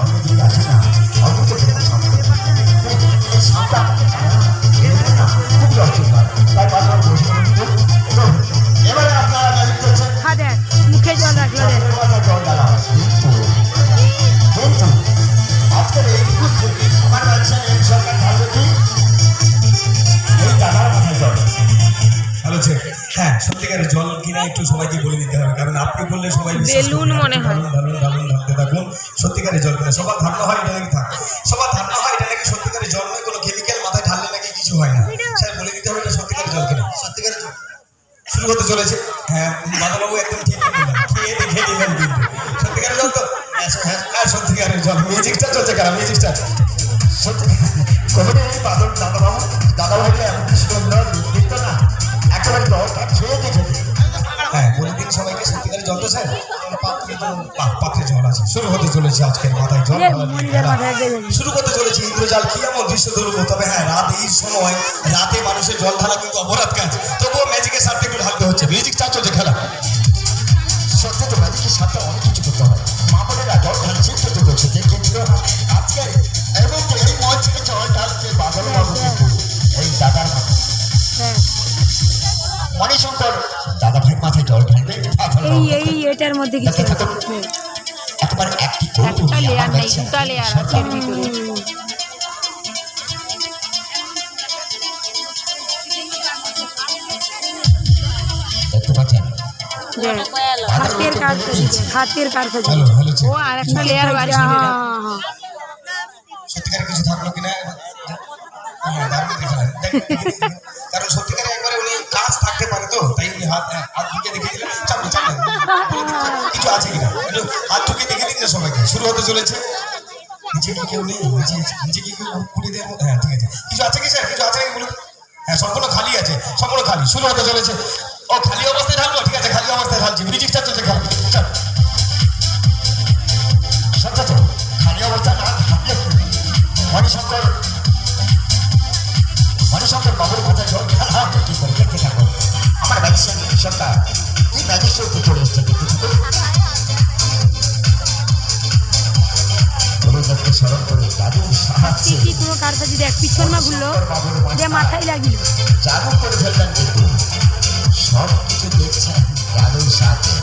হয়। সত্যিকারের জল কিনা একটু সবাইকে বলে দিতে হবে কারণ আপনি বললে সবাই বেলুন মনে হয়। ঢালুন থাকুন। সত্যিকারের জল কিনা সবার ধারণা হয় এটা নাকি থাক? সবার ধারণা হয় এটা নাকি সত্যিকারের জল নয় কোনো কেমিক্যাল মাথায় ঢাললে নাকি কিছু হয় না? স্যার বলে দিতে হবে এটা সত্যিকারের জল কিনা সত্যিকারের জল শুরু হতে চলেছে। হ্যাঁ বাদলবাবু একদম ঠিক খেয়ে দেখে কিন্তু। সত্যিকারের জল তো হ্যাঁ, হ্যাঁ, হ্যাঁ সত্যিকারের জল মিউজিকটা চলছে মিউজিকটা দাদাবাবু দাদা এমন সুন্দর না। একেবারে জলটা জল স্যার পাত্রে জল আছে। শুরু হতে চলেছে আজকের মাথায় জল। দিবি। শুরু করতে চলেছে ইন্দ্রজাল কি এমন দৃশ্য ধরবো তবে হ্যাঁ রাত এই সময় রাতে মানুষের জল ঢালা কিন্তু অপরাধ কাজ। তবুও ম্যাজিকের সাথে একটু ঢালতে হচ্ছে। মিউজিক চার চলছে খেলা। সত্যি তো ম্যাজিকের সাথে অনেক কিছু করতে হয় মা বোনেরা জল ঢালছে তো করছে দেখেছিল আজকে মুহূর্তে এই মঞ্চে জল ঢালছে বাদল বাবু এই দাদার মাথায় হ্যাঁ। মণিশঙ্কর মাথায় জল ঢালবে বাদল এই বাবু এই এটার মধ্যে কিছু নেই। একেবারে একটি কৌতুক একটা লেয়ার নেই দুটা লেয়ার আছে এর ভিতরে। হুম, দেখতে পাচ্ছেন? দেখ, হাতের কাজ করেছে, হাতের কাজ করেছে। হ্যালো হ্যালো ও আর একটা লেয়ার বাড়ি হ্যাঁ, ছিল হ্যাঁ, হ্যাঁ। সত্যিকারের কিছু থাকল কিনা? হ্যাঁ, দারুণ দেখালেন। দেখ- কারণ সত্যিকারে একবারে উনি কাজ থাকতে পারে তো তাই উনি হাত একটু হাত ঢুকে দেখে দিন না সবাইকে। শুরু হতে চলেছে। নিচে কেউ নেই? নিচে নিচে কি কেউ কুড়ি দেওয়ার মতো? হ্যাঁ ঠিক আছে। কিছু আছে কি স্যার? কিছু আছে নাকি বলুন? হ্যাঁ সম্পূর্ণ খালি আছে। সম্পূর্ণ খালি। শুরু হতে চলেছে। ও, খালি অবস্থায় ঢালবো? ঠিক আছে, খালি অবস্থায় ঢালছি। মিউজিকটা চলছে খেলা। অবস্থা না মণিশঙ্কর বাবুর মাথায় জল আমার ম্যাজিশিয়ান সরকার ম্যাজিক শো চলে এসছে। সত্যি কি কোনো কারটা যদি এক পিছন না ভুললো যে মাথায় লাগিল। করে ফেললেন কিন্তু সব কিছু দেখছেন কারোর সাথে।